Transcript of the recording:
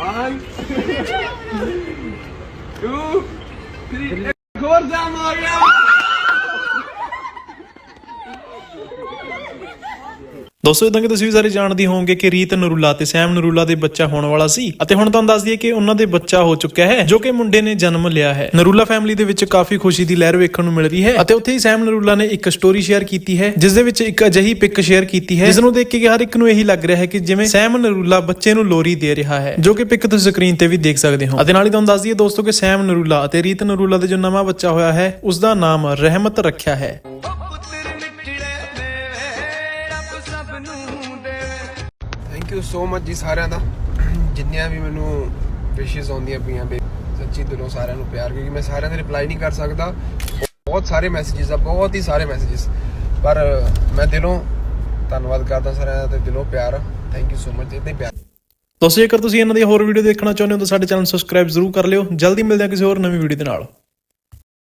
1 2 3 ਇੱਕ ਹੋਰ ਦੋਸਤੋ ਇਦਾਂ ਕਿ ਤੁਸੀਂ ਸਾਰੇ ਜਾਣਦੇ ਹੋਵੋਗੇ ਕਿ ਰੀਤ ਨਰੂਲਾ ਤੇ ਸੈਮ ਨਰੂਲਾ ਦੇ ਬੱਚਾ ਹੋਣ ਵਾਲਾ ਸੀ। ਅਤੇ ਹੁਣ ਤੁਹਾਨੂੰ ਦੱਸ ਦਈਏ ਕਿ ਉਹਨਾਂ ਦੇ ਬੱਚਾ ਹੋ ਚੁੱਕਿਆ ਹੈ, ਜੋ ਕਿ ਮੁੰਡੇ ਨੇ ਜਨਮ ਲਿਆ ਹੈ। ਨਰੂਲਾ ਫੈਮਿਲੀ ਦੇ ਵਿੱਚ ਕਾਫੀ ਖੁਸ਼ੀ ਦੀ ਲਹਿਰ ਵੇਖਣ ਨੂੰ ਮਿਲ ਰਹੀ ਹੈ ਅਤੇ ਉੱਥੇ ਹੀ ਸੈਮ ਨਰੂਲਾ ਨੇ ਇੱਕ ਸਟੋਰੀ ਸ਼ੇਅਰ ਕੀਤੀ ਹੈ, ਜਿਸ ਦੇ ਵਿੱਚ ਇੱਕ ਅਜਿਹੀ ਪਿਕ ਸ਼ੇਅਰ ਕੀਤੀ ਹੈ ਜਿਸ ਨੂੰ ਦੇਖ ਕੇ ਹਰ ਇੱਕ ਨੂੰ ਇਹੀ ਲੱਗ ਰਿਹਾ ਹੈ ਕਿ ਜਿਵੇਂ ਸੈਮ ਨਰੂਲਾ ਬੱਚੇ ਨੂੰ ਲੋਰੀ ਦੇ ਰਿਹਾ ਹੈ, ਜੋ ਕਿ ਪਿਕ ਤੁਸੀਂ ਸਕਰੀਨ ਤੇ ਵੀ ਦੇਖ ਸਕਦੇ ਹੋ। ਅਤੇ ਨਾਲ ਹੀ ਤੁਹਾਨੂੰ ਦੱਸ ਦਈਏ ਦੋਸਤੋ ਕਿ ਸੈਮ ਨਰੂਲਾ ਅਤੇ ਰੀਤ ਨਰੂਲਾ ਦੇ ਜੋ ਨਵਾਂ ਬੱਚਾ ਹੋਇਆ ਹੈ ਉਸ ਦਾ ਨਾਮ ਰਹਿਮਤ ਰੱਖਿਆ ਹੈ। ਥੈਂਕ ਯੂ ਸੋ ਮਚ ਜੀ ਸਾਰਿਆਂ ਦਾ। ਜਿੰਨੀਆਂ ਵੀ ਮੈਨੂੰ ਵਿਸ਼ੇਸ ਆਉਂਦੀਆਂ ਪਈਆਂ ਬੇ ਸੱਚੀ ਦਿਲੋਂ ਸਾਰਿਆਂ ਨੂੰ ਪਿਆਰ ਕਿਉਂਕਿ ਮੈਂ ਸਾਰਿਆਂ ਦੇ ਰਿਪਲਾਈ ਨਹੀਂ ਕਰ ਸਕਦਾ। ਬਹੁਤ ਸਾਰੇ ਮੈਸੇजेस ਆ ਬਹੁਤ ਹੀ ਸਾਰੇ ਮੈਸੇजेस ਪਰ ਮੈਂ ਦਿਲੋਂ ਧੰਨਵਾਦ ਕਰਦਾ ਸਾਰਿਆਂ ਦਾ ਤੇ ਦਿਲੋਂ ਪਿਆਰ। ਥੈਂਕ ਯੂ ਸੋ ਮਚ ਇਤਨੇ ਪਿਆਰ। ਤੁਸੀਂ ਜੇਕਰ ਤੁਸੀਂ ਇਹਨਾਂ ਦੀ ਹੋਰ ਵੀਡੀਓ ਦੇਖਣਾ ਚਾਹੁੰਦੇ ਹੋ ਤਾਂ ਸਾਡੇ ਚੈਨਲ ਸਬਸਕ੍ਰਾਈਬ ਜ਼ਰੂਰ ਕਰ ਲਿਓ। ਜਲਦੀ ਮਿਲਦੇ ਹਾਂ ਕਿਸੇ ਹੋਰ ਨਵੀਂ ਵੀਡੀਓ ਦੇ ਨਾਲ।